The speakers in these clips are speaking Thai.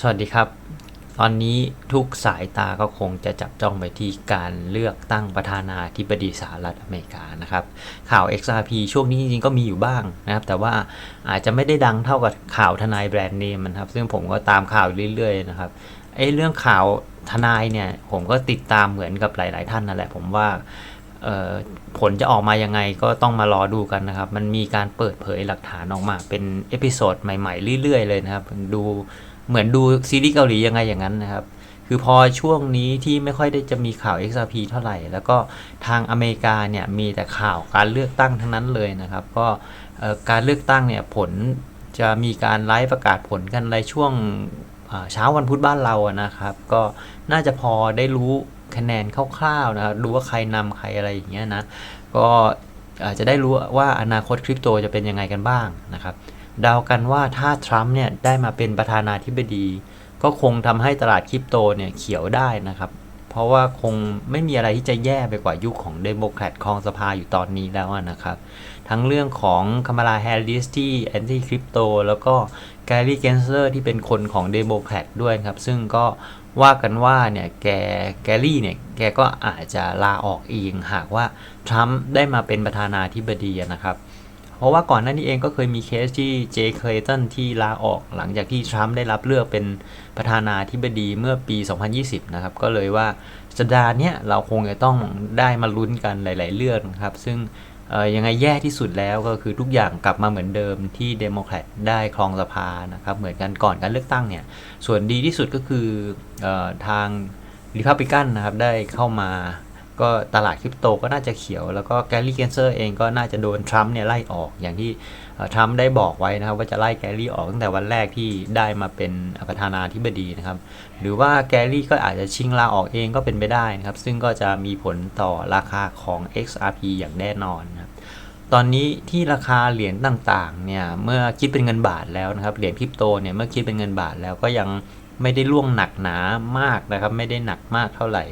สวัสดีครับ ตอนนี้ทุกสายตาก็คงจะจับจ้องไปที่การเลือกตั้งประธานาธิบดีสหรัฐอเมริกานะครับ ข่าว XRP ช่วงนี้จริงๆก็มีอยู่บ้างนะครับ แต่ว่าอาจจะไม่ได้ดังเท่ากับข่าวทนายแบรนด์เนมนะครับ ซึ่งผมก็ตามข่าวเรื่อยๆนะครับไอ้เรื่องข่าวทนายเนี่ยผมก็ติดตามเหมือนกับหลาย ๆ ท่านนั่นแหละผมว่าผลจะออกมายังไงก็ต้องมารอดูกันนะครับ มันมีการเปิดเผยหลักฐานออกมาเป็นเอพิโซดใหม่ ๆ เรื่อย ๆ เลยนะครับ ดู เหมือนดูซีรีส์เกาหลียังไงอย่างนั้นนะครับ คือพอช่วงนี้ที่ไม่ค่อยได้จะมีข่าว XRP เท่าไหร่ แล้วก็ทางอเมริกาเนี่ยมีแต่ข่าวการเลือกตั้งทั้งนั้นเลยนะครับ ก็การเลือกตั้งเนี่ยผลจะมีการไลฟ์ประกาศผลกันในช่วงเช้าวันพุธบ้านเราอะนะครับ ก็น่าจะพอได้รู้คะแนนคร่าวๆนะครับรู้ว่าใครนำใครอะไรอย่างเงี้ยนะ ก็อาจจะได้รู้ว่าอนาคตคริปโตจะเป็นยังไงกันบ้างนะครับ เดากันว่าถ้าทรัมป์เนี่ยได้มาเป็นประธานาธิบดี ก็คงทำให้ตลาดคริปโตเนี่ยเขียวได้นะครับ เพราะว่าคงไม่มีอะไรที่จะแย่ไปกว่ายุคของเดโมแครตครองสภาอยู่ตอนนี้แล้วนะครับ ทั้งเรื่องของคามาลาแฮร์ริสที่แอนตี้คริปโตแล้วก็แกรี่เกนเซอร์ที่เป็นคนของเดโมแครตด้วยครับ ซึ่งก็ว่ากันว่าเนี่ยแกแกรี่เนี่ยแกก็อาจจะลาออกเองหากว่าทรัมป์ได้มาเป็นประธานาธิบดีนะครับ เพราะว่าก่อนหน้านี้เองก็เคยมีเคสที่เจคเคลตันที่ลาออก หลังจากที่ทรัมป์ได้รับเลือกเป็นประธานาธิบดีเมื่อปี 2020 นะครับ ก็เลยว่าสัปดาห์เนี้ยเราคงจะต้องได้มาลุ้นกันหลาย ๆ เรื่องครับ ซึ่งยังไงแย่ที่สุดแล้วก็คือทุกอย่างกลับมาเหมือนเดิมที่เดโมแครตได้ครองสภานะครับเหมือนกันก่อนการเลือกตั้งเนี่ยส่วนดีที่สุดก็คือออทางริพับลิกันนะครับได้เข้ามา ก็ตลาดคริปโตก็น่าจะเขียว แล้วก็แกรี่เกนเซอร์เองก็น่าจะโดนทรัมป์เนี่ยไล่ออกอย่างที่ทรัมป์ได้บอกไว้นะครับ ว่าจะไล่แกรี่ออกตั้งแต่วันแรกที่ได้มาเป็นประธานาธิบดีนะครับ หรือว่าแกรี่ก็อาจจะชิงลาออกเองก็เป็นไปได้นะครับ ซึ่งก็จะมีผลต่อราคาของ XRP อย่างแน่นอนนะครับตอนนี้ที่ราคาเหรียญต่างๆเนี่ยเมื่อคิดเป็นเงินบาทแล้วนะครับเหรียญคริปโตเนี่ยเมื่อคิดเป็นเงินบาทแล้วก็ยัง ไม่ได้ล่วงหนักหนามากนะครับ ไม่ได้หนักมากเท่าไหร่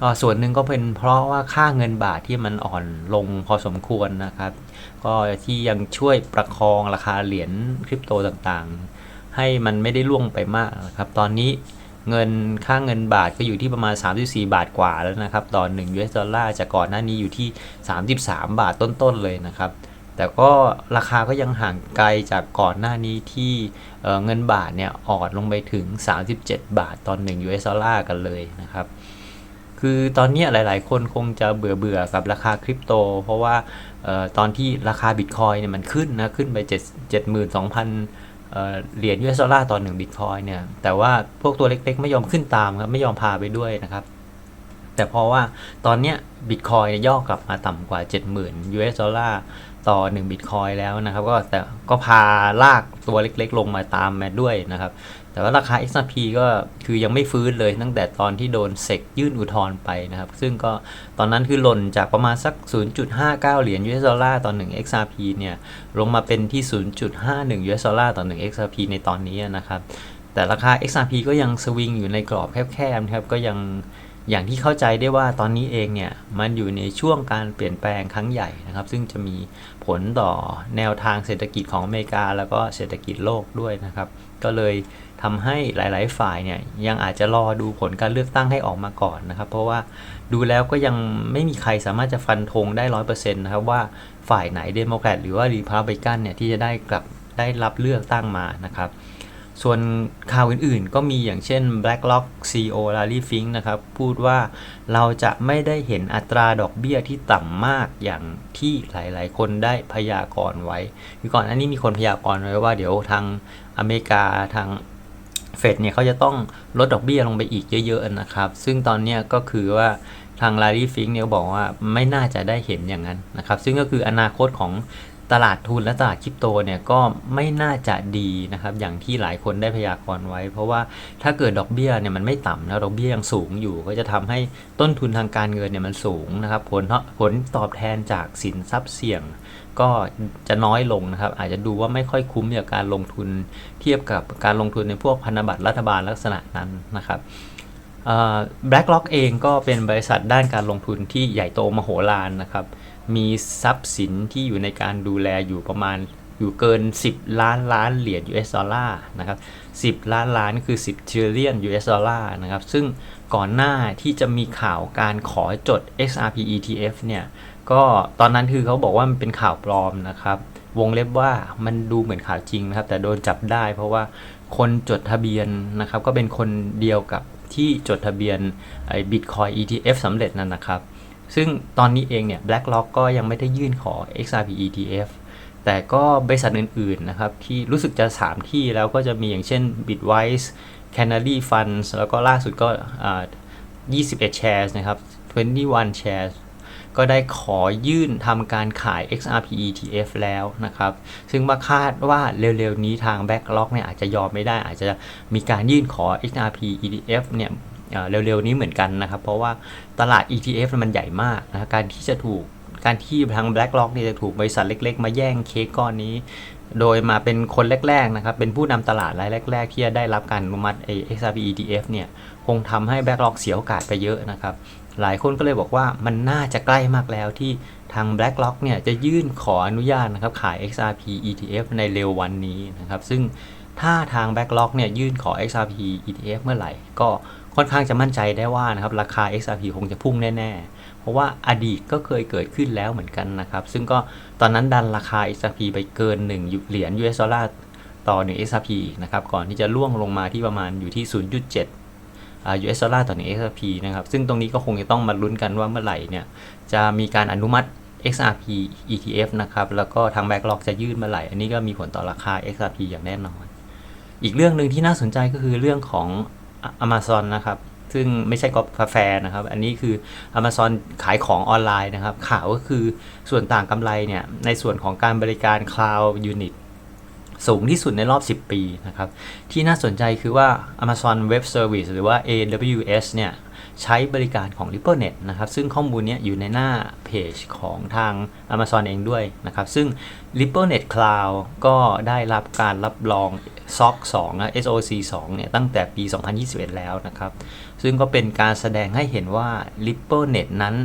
ก็ส่วนหนึ่งก็เป็นเพราะว่าค่าเงินบาทที่มันอ่อนลงพอสมควรนะครับ ก็ที่ยังช่วยประคองราคาเหรียญคริปโตต่างๆ ให้มันไม่ได้ล่วงไปมากนะครับ ตอนนี้เงินค่าเงินบาทก็อยู่ที่ประมาณ 34 บาทกว่าแล้วนะครับต่อ1 US ดอลลาร์จากก่อนหน้านี้อยู่ที่ 33 บาทต้นๆเลยนะครับ แต่ก็ราคาก็ยังห่างไกลจากก่อนหน้านี้ที่เเงินบาทเนี่ยอ่อนลงไปถึง 37 บาทต่อ1 US ดอลลาร์กันเลยนะครับ คือตอนนี้ยหลาย ๆ คนคงจะเบื่อเบื่อๆกับราคาคริปโต เพราะว่าออตอนที่ราคาบิตคอยเนี่ยมันขึ้นนะ ขึ้นไป 7 72,000เอ่อเหรียญ US ดอลลาร์ต่อ1บิตคอยเนี่ย แต่ว่าพวกตัวเล็ก ๆ ไม่ยอมขึ้นตามครับ ไม่ยอมพาไปด้วยนะครับแต่เพราะว่าตอนเนี้ยบิตคอยย่อกลับมาต่ำกว่า 70,000 US ดอลลาร์ ต่อ1บิตคอยแล้วนะครับ ก็แต่ก็พาลากตัวเล็กๆ ลงมาตามมาด้วยนะครับ แต่ว่าราคา XRP ก็คือยังไม่ฟื้นเลยตั้งแต่ตอนที่โดนเซกยื่นอุทธรณ์ไปนะครับ ซึ่งก็ตอนนั้นคือหล่นจากประมาณสัก 0.59 เหรียญ US ดอลลาร์ต่อ1 XRP เนี่ย ลงมาเป็นที่ 0.51 US ดอลลาร์ต่อ1 XRP ในตอนนี้นะครับ แต่ราคา XRP ก็ยังสวิงอยู่ในกรอบแคบๆนะครับก็ยัง อย่างที่เข้าใจได้ว่าตอนนี้เองเนี่ยมันอยู่ในช่วงการเปลี่ยนแปลงครั้งใหญ่นะครับ ซึ่งจะมีผลต่อแนวทางเศรษฐกิจของอเมริกา แล้วก็เศรษฐกิจโลกด้วยนะครับ ก็เลยทำให้หลาย ๆ ฝ่ายเนี่ยยังอาจจะรอดูผลการเลือกตั้งให้ออกมาก่อนนะครับ เพราะว่าดูแล้วก็ยังไม่มีใครสามารถจะฟันธงได้ร้อยเปอร์เซ็นต์นะครับว่าฝ่ายไหนเดโมแครตหรือว่ารีพับลิกันเนี่ยที่จะได้กลับได้รับเลือกตั้งมานะครับ ส่วนข่าวอื่นๆ ก็มีอย่างเช่น BlackRock CEO Larry Fink นะครับ พูดว่าเราจะไม่ได้เห็นอัตราดอกเบี้ยที่ต่ำมากอย่างที่หลายๆ คนได้พยากรณ์ไว้คือก่อนอันนี้มีคนพยากรณ์ไว้ว่าเดี๋ยวทางอเมริกาทางเฟดเนี่ยเขาจะต้องลดดอกเบี้ยลงไปอีกเยอะๆนะครับ ซึ่งตอนนี้ก็คือว่าทางลารีฟิงเนี่ยบอกว่าไม่น่าจะได้เห็นอย่างนั้นนะครับ ซึ่งก็คืออนาคตของ ตลาดทุนและตลาดคริปโตเนี่ยก็ไม่น่าจะดีนะครับ อย่างที่หลายคนได้พยากรณ์ไว้ เพราะว่าถ้าเกิดดอกเบี้ยเนี่ยมันไม่ต่ำนะดอกเบี้ยยังสูงอยู่ ก็จะทำให้ต้นทุนทางการเงินเนี่ยมันสูงนะครับ ผลผลตอบแทนจากสินทรัพย์เสี่ยง ก็จะน้อยลงนะครับ อาจจะดูว่าไม่ค่อยคุ้มกับการลงทุนเทียบกับการลงทุนในพวกพันธบัตรรัฐบาลลักษณะนั้นนะครับแบล็กล็อกเองก็เป็นบริษัทด้านการลงทุนที่ใหญ่โตมโหฬารนะครับ มีทรัพย์สินที่อยู่ในการดูแลอยู่ประมาณอยู่เกิน 10 ล้านล้านเหรียญ US ดอลลาร์นะครับ10 ล้านล้านคือ 10 trillion US ดอลลาร์นะครับ ซึ่งก่อนหน้าที่จะมีข่าวการขอจด XRP ETF เนี่ย ก็ตอนนั้นคือเขาบอกว่ามันเป็นข่าวปลอมนะครับ วงเล็บว่ามันดูเหมือนข่าวจริงนะครับ แต่โดนจับได้เพราะว่าคนจดทะเบียนนะครับ ก็เป็นคนเดียวกับที่จดทะเบียนไอ้ Bitcoin ETF สำเร็จนั่นนะครับ ซึ่งตอนนี้เองเนี่ย BlackRock ก็ยังไม่ได้ยื่นขอ XRP ETF แต่ก็บริษัทอื่นๆนะครับ ที่รู้สึกจะ 3 ที่แล้วก็จะมีอย่างเช่น Bitwise Canary Funds แล้วก็ล่าสุดก็ 21 shares นะครับ 21 shares ก็ได้ขอยื่นทำการขาย XRP ETF แล้วนะครับ ซึ่งมาคาดว่าเร็วๆนี้ทาง Backlog เนี่ยอาจจะยอมไม่ได้ อาจจะมีการยื่นขอ XRP ETF เนี่ย เร็วๆนี้เหมือนกันนะครับ เพราะว่าตลาด ETF มันใหญ่มากนะการที่จะถูกการที่ทาง BlackRock เนี่ยจะถูกบริษัทเล็ก ๆ มาแย่งเค้กก้อนนี้ โดยมาเป็นคนแรกๆนะครับ เป็นผู้นำตลาดรายแรก ๆ ที่จะได้รับการอนุมัติ XRP ETF เนี่ยคงทำให้ BlackRock เสียโอกาสไปเยอะนะครับ หลายคนก็เลยบอกว่ามันน่าจะใกล้มากแล้วที่ทาง BlackRock เนี่ยจะยื่นขออนุญาตนะครับขาย XRP ETF ในเร็ววันนี้นะครับ ซึ่งถ้าทาง BlackRock เนี่ยยื่นขอ XRP ETF เมื่อไหร่ก็ ค่อนข้างจะมั่นใจได้ว่านะครับราคา XRP คงจะพุ่งแน่ ๆ เพราะว่าอดีตก็เคยเกิดขึ้นแล้วเหมือนกันนะครับ ซึ่งก็ตอนนั้นดันราคา XRP ไปเกิน1เหรียญ US ดอลลาร์ต่อ1 XRP นะครับก่อนที่จะล่วงลงมาที่ประมาณอยู่ที่ 0.7 US ดอลลาร์ต่อ1 XRP นะครับซึ่งตรงนี้ก็คงจะต้องมาลุ้นกันว่าเมื่อไหร่เนี่ยจะมีการอนุมัติ XRP ETF นะครับ แล้วก็ทาง Backlog จะยื่นเมื่อไหร่อันนี้ก็มีผลต่อราคา XRP อย่างแน่นอน อีกเรื่องหนึ่งที่น่าสนใจก็คือเรื่องของ Amazon นะครับ ซึ่งไม่ใช่กาแฟนะครับ อันนี้คือ Amazon ขายของออนไลน์นะครับ ข่าวก็คือส่วนต่างกำไรเนี่ยในส่วนของการบริการ Cloud Unit สูงที่สุดในรอบ 10 ปีนะครับ ที่น่าสนใจคือว่า Amazon Web Service หรือว่า AWS เนี่ย ใช้บริการของ RippleNet นะครับซึ่งข้อมูลนี้อยู่ในหน้าเพจของทาง Amazon เองด้วยนะครับซึ่ง RippleNet Cloud ก็ได้รับการรับรอง SOC 2นะ SOC 2เนี่ยตั้งแต่ปี 2021 แล้วนะครับซึ่งก็เป็นการแสดงให้เห็นว่า RippleNet นั้น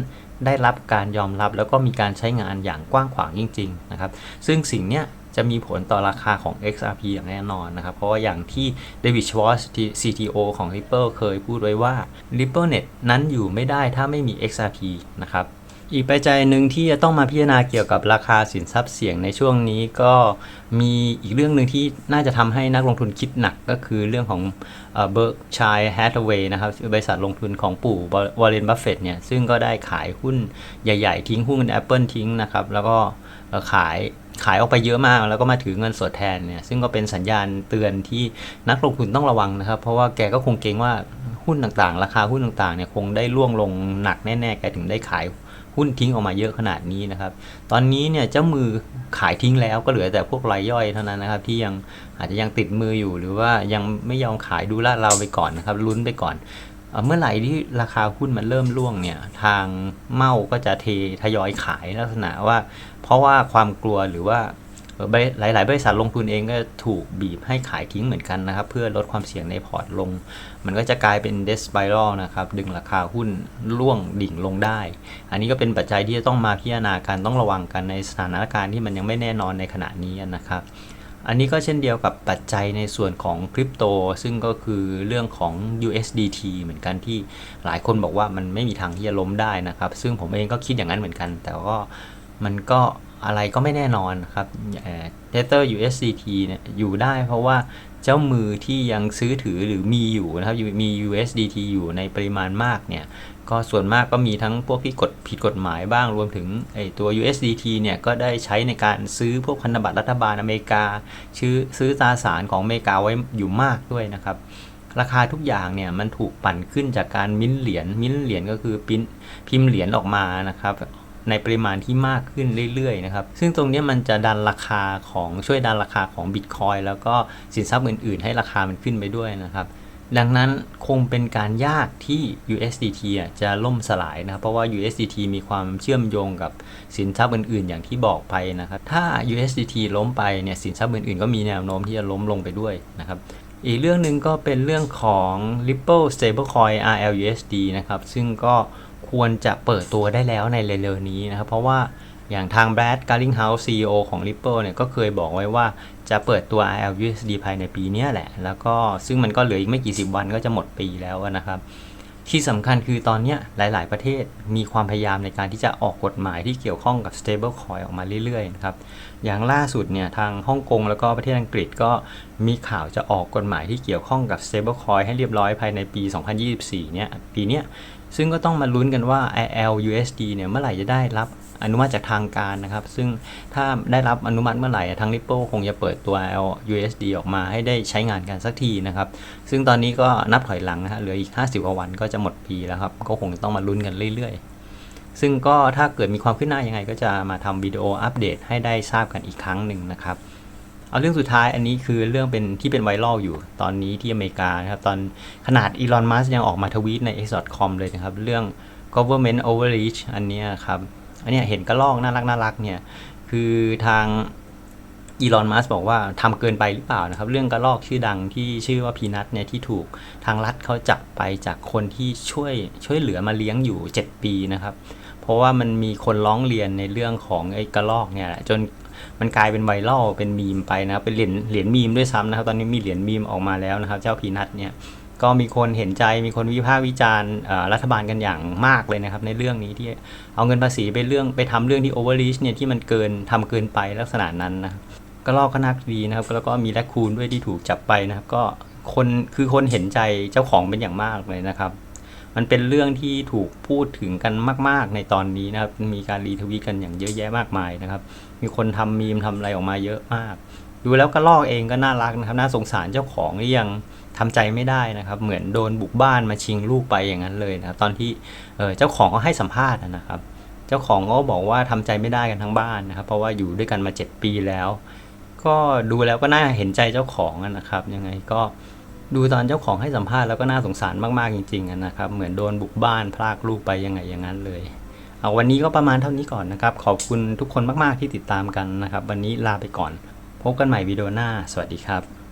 ได้รับการยอมรับแล้วก็มีการใช้งานอย่างกว้างขวางจริงๆนะครับซึ่งสิ่งเนี้ย จะมีผลต่อราคาของ XRP อย่างแน่นอนนะครับ เพราะว่าอย่างที่ David Schwartz CTO ของ Ripple เคยพูดไว้ว่า RippleNet นั้นอยู่ไม่ได้ถ้าไม่มี XRP นะครับอีกปัจจัยหนึ่งที่จะต้องมาพิจารณาเกี่ยวกับราคาสินทรัพย์เสี่ยงในช่วงนี้ก็มีอีกเรื่องหนึ่งที่น่าจะทำให้นักลงทุนคิดหนักก็คือเรื่องของเบิร์กชัยแฮทเวย์นะครับบริษัทลงทุนของปู่วอร์เรนบัฟเฟตเนี่ยซึ่งก็ได้ขายหุ้นใหญ่ ๆ ทิ้งหุ้น Apple ทิ้งนะครับ แล้วก็ขาย ขายออกไปเยอะมากแล้วก็มาถือเงินสดแทนเนี่ยซึ่งก็เป็นสัญญาณเตือนที่นักลงทุนต้องระวังนะครับ เพราะว่าแกก็คงเกรงว่าหุ้นต่างๆ ราคาหุ้นต่างๆเนี่ยคงได้ร่วงลงหนักแน่ๆแกถึงได้ขายหุ้นทิ้งออกมาเยอะขนาดนี้นะครับ ตอนนี้เนี่ยเจ้ามือขายทิ้งแล้วก็เหลือแต่พวกรายย่อยเท่านั้นนะครับ ที่ยังอาจจะยังติดมืออยู่หรือว่ายังไม่ยอมขายดูลาดเราไปก่อนนะครับลุ้นไปก่อน เมื่อไหร่ที่ราคาหุ้นมันเริ่มร่วงเนี่ยทางเมาก็จะเททยอยขายลักษณะว่า เพราะว่าความกลัวหรือว่าเอ่อบริหลาย ๆ บริษัทลงทุนเองก็ถูกบีบให้ขายทิ้งเหมือนกันนะครับ เพื่อลดความเสี่ยงในพอร์ตลง มันก็จะกลายเป็นเดส p i r a l นะครับ ดึงราคาหุ้นร่วงดิ่งลงได้ อันนี้ก็เป็นปัจจัยที่จะต้องมาพิจารณากันต้องระวังกันในสถานการณ์ที่มันยังไม่แน่นอนในขณะนี้นะครับ อันนี้ก็เช่นเดียวกับปัจจัยในส่วนของคริปโต ซึ่งก็คือเรื่องของ USDT เหมือนกันที่หลายคนบอกว่ามันไม่มีทางที่จะล้มได้นะครับ ซึ่งผมเองก็คิดอย่างนั้นเหมือนกัน แต่ก็มันก็ อะไรก็ไม่แน่นอนครับเทเตอร์ USDT เนี่ยอยู่ได้เพราะว่าเจ้ามือที่ยังซื้อถือหรือมีอยู่นะครับมี USDT อยู่ในปริมาณมากเนี่ยก็ส่วนมากก็มีทั้งพวกที่กดผิดกฎหมายบ้างรวมถึงไอตัว USDT เนี่ยก็ได้ใช้ในการซื้อพวกพันธบัตรรัฐบาลอเมริกา ซื้อซื้อตราสารของอเมริกาไว้อยู่มากด้วยนะครับราคาทุกอย่างเนี่ยมันถูกปั่นขึ้นจากการมิ้นเหรียญมิ้นเหรียญก็คือพิมพ์พิมพ์เหรียญออกมานะครับ ในปริมาณที่มากขึ้นเรื่อยๆนะครับซึ่งตรงนี้มันจะดันราคาของช่วยดันราคาของบิตคอยแล้วก็สินทรัพย์อื่นๆ ให้ราคามันขึ้นไปด้วยนะครับดังนั้นคงเป็นการยากที่ USDT จะล่มสลายนะครับเพราะว่า USDT มีความเชื่อมโยงกับสินทรัพย์อื่นๆ อย่างที่บอกไปนะครับ ถ้า USDT ล้มไปเนี่ยสินทรัพย์อื่นๆ ก็มีแนวโน้มที่จะล้มลงไปด้วยนะครับ อีกเรื่องหนึ่งก็เป็นเรื่องของ Ripple Stablecoin RLUSD นะครับ ซึ่งก็ ควรจะเปิดตัวได้แล้วในเร็วๆนี้นะครับ เพราะว่าอย่างทางแบรดการ์ลิงเฮาส์ CEO ของ Ripple เนี่ยก็เคยบอกไว้ว่าจะเปิดตัว ILUSD ภายในปีนี้แหละ แล้วก็ซึ่งมันก็เหลืออีกไม่กี่สิบวันก็จะหมดปีแล้วนะครับ ที่สำคัญคือตอนนี้หลาย ๆ ประเทศมีความพยายามในการที่จะออกกฎหมายที่เกี่ยวข้องกับ stable coin ออกมาเรื่อย ๆ นะครับ อย่างล่าสุดเนี่ยทางฮ่องกงแล้วก็ประเทศอังกฤษก็มีข่าวจะออกกฎหมายที่เกี่ยวข้องกับ stable coin ให้เรียบร้อยภายในปี 2024 เนี่ยปีเนี้ยซึ่งก็ต้องมาลุ้นกันว่า ILUSD เนี่ยเมื่อไหร่จะได้รับอนุมัติจากทางการนะครับ ซึ่งถ้าได้รับอนุมัติเมื่อไหร่ทาง Ripple คงจะเปิดตัว ILUSD ออกมาให้ได้ใช้งานกันสักทีนะครับ ซึ่งตอนนี้ก็นับถอยหลังนะฮะเหลืออีก 50กว่าวันก็จะหมดปีแล้วครับ ก็คงต้องมาลุ้นกันเรื่อยๆ ซึ่งก็ถ้าเกิดมีความขึ้นหน้ายังไง ก็จะมาทำวิดีโออัปเดตให้ได้ทราบกันอีกครั้งหนึ่งนะครับ เอาเรื่องสุดท้ายอันนี้คือเรื่องเป็นที่เป็นไวรัลอยู่ตอนนี้ที่อเมริกานะครับ ตอนขนาดอีลอนมัสยังออกมาทวีตใน x.com เลยนะครับ เรื่อง government overreach อันนี้ครับ อันนี้เห็นกระลอกน่ารักน่ารักเนี่ย คือทางอีลอนมัสบอกว่าทำเกินไปหรือเปล่านะครับ เรื่องกระลอกชื่อดังที่ชื่อว่าพีนัทเนี่ยที่ถูกทางรัฐเขาจับไปจากคนที่ช่วยช่วยเหลือมาเลี้ยงอยู่ 7 ปีนะครับ เพราะว่ามันมีคนร้องเรียนในเรื่องของไอ้กระลอกเนี่ยแหละจน มันกลายเป็นไวรัลเป็นมีมไปนะครับเป็นเหรียญเหรียญมีมด้วยซ้ำนะครับตอนนี้มีเหรียญมีมออกมาแล้วนะครับ เจ้าพีนัทเนี่ยก็มีคนเห็นใจมีคนวิพากษ์วิจารณ์รัฐบาลกันอย่างมากเลยนะครับ ในเรื่องนี้ที่เอาเงินภาษีไปเรื่องไปทำเรื่องที่โอเวอร์ a ีชเนี่ยที่มันเกินทำเกินไปลักษณะนั้นนะก็ลอกก็นักดีนะครับ แล้วก็มีแรคคูนด้วยที่ถูกจับไปนะครับ ก็คนคือคนเห็นใจเจ้าของเป็นอย่างมากเลยนะครับ มันเป็นเรื่องที่ถูกพูดถึงกันมาก ๆ ในตอนนี้นะครับ มีการรีทวีตกันอย่างเยอะแยะมากมายนะครับ มีคนทำมีมทำอะไรออกมาเยอะมาก ดูแล้วก็ลอกเองก็น่ารักนะครับน่าสงสารเจ้าของที่ยังทำใจไม่ได้นะครับ เหมือนโดนบุกบ้านมาชิงลูกไปอย่างนั้นเลยนะครับ ตอนที่เออเจ้าของก็ให้สัมภาษณ์นะครับ เจ้าของก็บอกว่าทำใจไม่ได้กันทั้งบ้านนะครับ เพราะว่าอยู่ด้วยกันมา 7 ปีแล้ว ก็ดูแล้วก็น่าเห็นใจเจ้าของนะครับ ยังไงก็ ดูตอนเจ้าของให้สัมภาษณ์แล้วก็น่าสงสารมากๆจริงๆนะครับ เหมือนโดนบุกบ้านพลากลูกไปยังไงอย่างนั้นเลยเอาวันนี้ก็ประมาณเท่านี้ก่อนนะครับ ขอบคุณทุกคนมากๆที่ติดตามกันนะครับ วันนี้ลาไปก่อน พบกันใหม่วิดีโอหน้า สวัสดีครับ